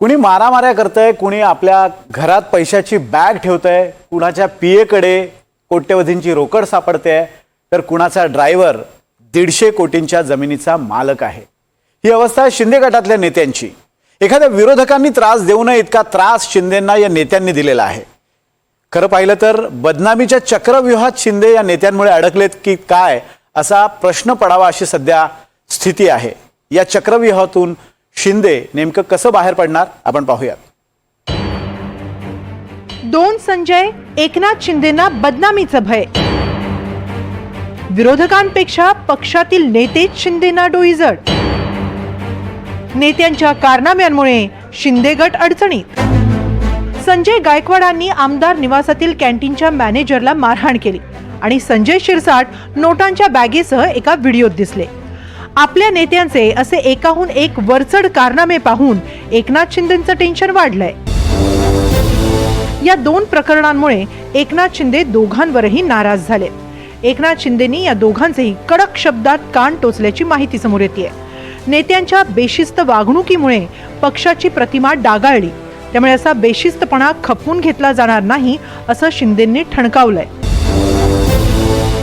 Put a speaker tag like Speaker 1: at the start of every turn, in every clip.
Speaker 1: कुणी मारामाऱ्या करतंय कुणी आपल्या घरात पैशाची बॅग ठेवतंय कुणाच्या पीएकडे कोट्यवधींची रोकड सापडते तर कुणाचा ड्रायव्हर दीडशे कोटींच्या जमिनीचा मालक आहे. ही अवस्था आहे शिंदे गटातल्या नेत्यांची. एखाद्या विरोधकांनी त्रास देऊ नये इतका त्रास शिंदेंना या नेत्यांनी दिलेला आहे. खरं पाहिलं तर बदनामीच्या चक्रव्यूहात शिंदे या नेत्यांमुळे अडकलेत की काय असा प्रश्न पडावा अशी सध्या स्थिती आहे. या चक्रव्यूहातून शिंदे नेमकं कसं बाहेर पडणार आपण पाहूयात.
Speaker 2: दोन संजय एकनाथ शिंदेना बदनामीचं भय. विरोधकांपेक्षा पक्षातील नेतेच शिंदेना डोईजड. नेत्यांच्या कारनाम्यांमुळे शिंदे गट अडचणीत. संजय गायकवाडांनी आमदार निवासातील कॅन्टीनच्या मॅनेजरला मारहाण केली आणि संजय शिरसाट नोटांच्या बॅगेसह एका व्हिडिओत दिसले. आपल्या नेत्यांचे असे एकाहून एक वरचढ कारनामे पाहून एकनाथ शिंदेचं टेन्शन वाढलंय. या दोन प्रकरणांमुळे एकनाथ शिंदे दोघांवरही नाराज झाले. एकनाथ शिंदेनी या दोघांचेही कडक शब्दात कान टोचल्याची माहिती समोर येते नेत्यांच्या बेशिस्त वागणुकीमुळे पक्षाची प्रतिमा डागाळली. त्यामुळे असा बेशिस्तपणा खपवून घेतला जाणार नाही असं शिंदेंनी ठणकावलंय.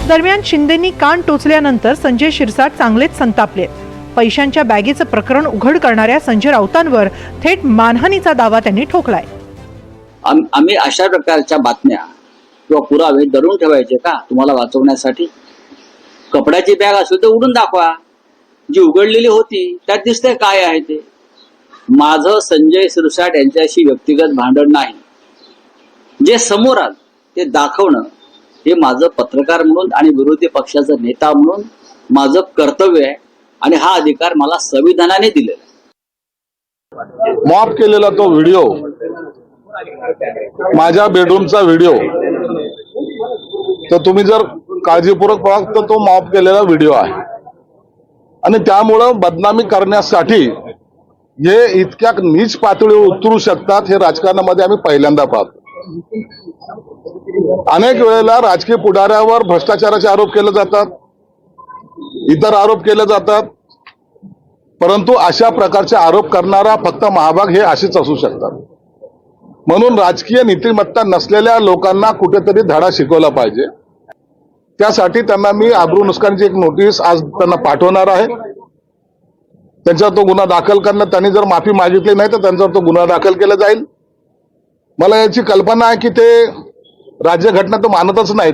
Speaker 2: दरम्यान शिंदेंनी कान टोचल्यानंतर संजय शिरसाट चांगलेच संतापले. पैशांच्या बॅगेचं प्रकरण उघड करणाऱ्या संजय राऊतांवर थेट मानहानीचा दावा त्यांनी ठोकलाय.
Speaker 3: आम्ही अशा प्रकारच्या बातम्या किंवा पुरावे दडून ठेवायचे का? तुम्हाला वाचवण्यासाठी? कपड्याची बॅग असेल तर उडून दाखवा. जी उघडलेली होती त्यात दिसतंय काय आहे ते. माझं संजय सिरसाट यांच्याशी व्यक्तिगत भांडण नाही. जे समोर आलं ते दाखवणं हे माझं पत्रकार म्हणून आणि विरोधी पक्षाचा नेता म्हणून माझं कर्तव्य आहे आणि हा अधिकार मला संविधानाने दिलेला माफ
Speaker 4: मॉप केलेला तो व्हिडिओ माझ्या बेडरूमचा व्हिडिओ तर तुम्ही जर काळजीपूर्वक पाहाल तर तो माफ केलेला व्हिडिओ आहे. आणि त्यामुळं बदनामी करण्यासाठी हे इतक्या नीच पातळीवर उतरू शकतात हे राजकारणामध्ये आम्ही पहिल्यांदा पाहतो. अनेक वेळेला राजकीय पुढाऱ्यावर भ्रष्टाचाराचे आरोप केले जातात. इतर आरोप केले जातात. परंतु अशा प्रकारचे आरोप करणारा फक्त महाभाग हे असेच असू शकतात. म्हणून राजकीय नीतिमत्ता नसलेल्या लोकांना कुठेतरी धडा शिकवला पाहिजे. त्यासाठी त्यांना मी आब्रू नुकसानीची एक नोटीस आज त्यांना पाठवणार आहे. त्यांच्यावर तो गुन्हा दाखल करणं त्यांनी जर माफी मागितली नाही तर त्यांच्यावर तो गुन्हा दाखल केला जाईल. मला याची कल्पना आहे की ते राज्यघटना तर मानतच नाहीत.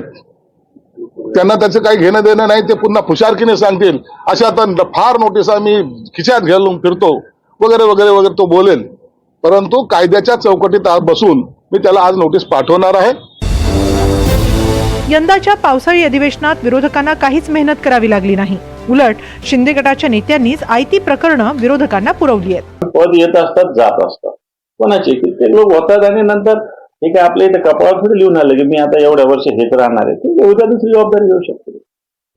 Speaker 4: त्यांना त्याचं काही घेणं देणं नाही ते पुन्हा फुशारकीने सांगतील. अशा आता फार नोटिसा मी खिशात घालून फिरतो वगैरे वगैरे वगैरे तो बोलेल. परंतु कायद्याच्या चौकटीत बसून मी त्याला आज नोटीस पाठवणार आहे.
Speaker 2: यंदाच्या पावसाळी अधिवेशनात विरोधकांना काहीच मेहनत करावी लागली नाही. उलट शिंदे गटाच्या नेत्यांनीच आयती प्रकरणं विरोधकांना पुरवली आहेत.
Speaker 5: पद येत असतात जात असतात. कोणाचे ते लोक होतात आणि नंतर हे काय आपल्या इथे कपाळावर थोडी लिहून आलं की मी आता एवढ्या वर्ष हेच राहणार आहे. ते उद्या दुसरी जबाबदारी घेऊ शकतो.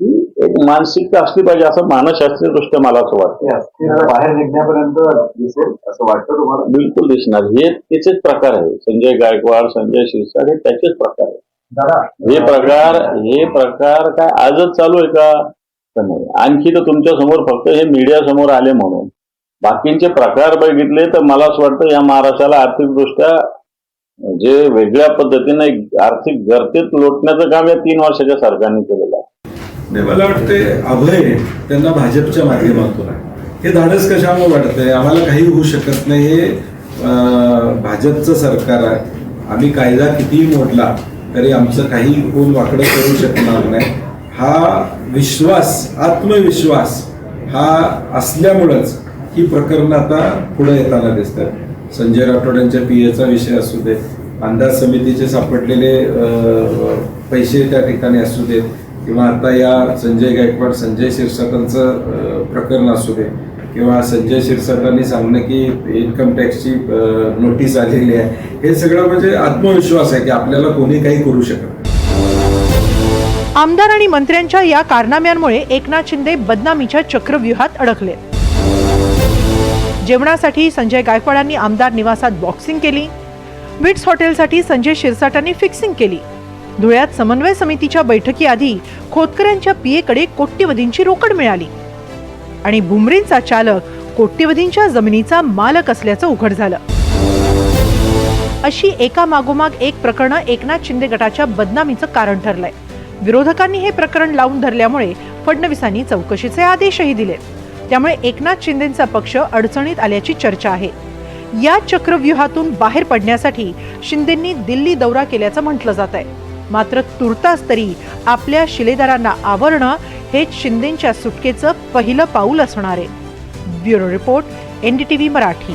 Speaker 5: ही एक मानसिकता असली पाहिजे असं मानसशास्त्रीय दृष्ट्या मला असं वाटतं.
Speaker 6: बाहेर निघण्यापर्यंत दिसेल असं वाटतं तुम्हाला?
Speaker 5: बिलकुल दिसणार. हे त्याचेच प्रकार आहे. संजय गायकवाड संजय शिरसाट हे त्याचेच प्रकार आहे. हे प्रकार हे प्रकार काय आजच चालू आहे का? नाही. आणखी तर तुमच्यासमोर फक्त हे मीडिया समोर आले म्हणून. बाकींचे प्रकार बघितले तर मला असं वाटतं या महाराष्ट्राला आर्थिकदृष्ट्या जे वेगळ्या पद्धतीने आर्थिक गर्तेत लोटण्याचं काम या तीन वर्षाच्या सरकारने केलेलं आहे.
Speaker 7: मला वाटते अभय त्यांना भाजपच्या माध्यमातून आहे. हे धाडस कशामुळे वाटत आहे आम्हाला काही होऊ शकत नाही. हे अं, भाजपचं सरकार आहे. आम्ही कायदा कितीही मोडला तरी आमचं काही कोण वाकडं करू शकणार नाही. हा विश्वास आत्मविश्वास हा असल्यामुळंच ही प्रकरणं आता पुढे येताना दिसतात. संजय राठोड यांच्या पीएचा विषय असू दे अंदाज समितीचे सापडलेले पैसे त्या ठिकाणी असू देत किंवा आता या संजय गायकवाड संजय शिरसाटांचं प्रकरण असू दे किंवा संजय शिरसाटांनी सांगणं की इन्कम टॅक्सची नोटीस आलेली आहे. हे सगळं म्हणजे आत्मविश्वास आहे की आपल्याला कोणी काही करू शकत
Speaker 2: आमदार आणि मंत्र्यांच्या या कारनाम्यांमुळे एकनाथ शिंदे बदनामीच्या चक्रव्यूहात अडकले. जेवणासाठी संजय गायकवाडांनी आमदार निवासात बॉक्सिंग केली. विट्स हॉटेलसाठी संजय शिरसाटांनी फिक्सिंग केली. धुळ्यात समन्वय समितीच्या बैठकीआधी खोतकऱ्यांच्या पीएकडे कोट्यवधींची रोकड मिळाली. आणि बुमरींचा चालक कोट्यवधींच्या जमिनीचा मालक असल्याचं उघड झालं. अशी एका मागोमाग एक प्रकरणं एकनाथ शिंदे गटाच्या बदनामीचं कारण ठरलंय. विरोधकांनी हे प्रकरण लावून धरल्यामुळे फडणवीसांनी चौकशीचे आदेशही दिले. त्यामुळे एकनाथ शिंदेचा पक्ष अडचणीत आल्याची चर्चा आहे. या चक्रव्यूहातून बाहेर पडण्यासाठी शिंदेंनी दिल्ली दौरा केल्याचं म्हटलं जात आहे मात्र तुर्तास तरी आपल्या शिलेदारांना आवरणं हे शिंदेच्या सुटकेचं पहिलं पाऊल असणार आहे. Bureau report NDTV Marathi.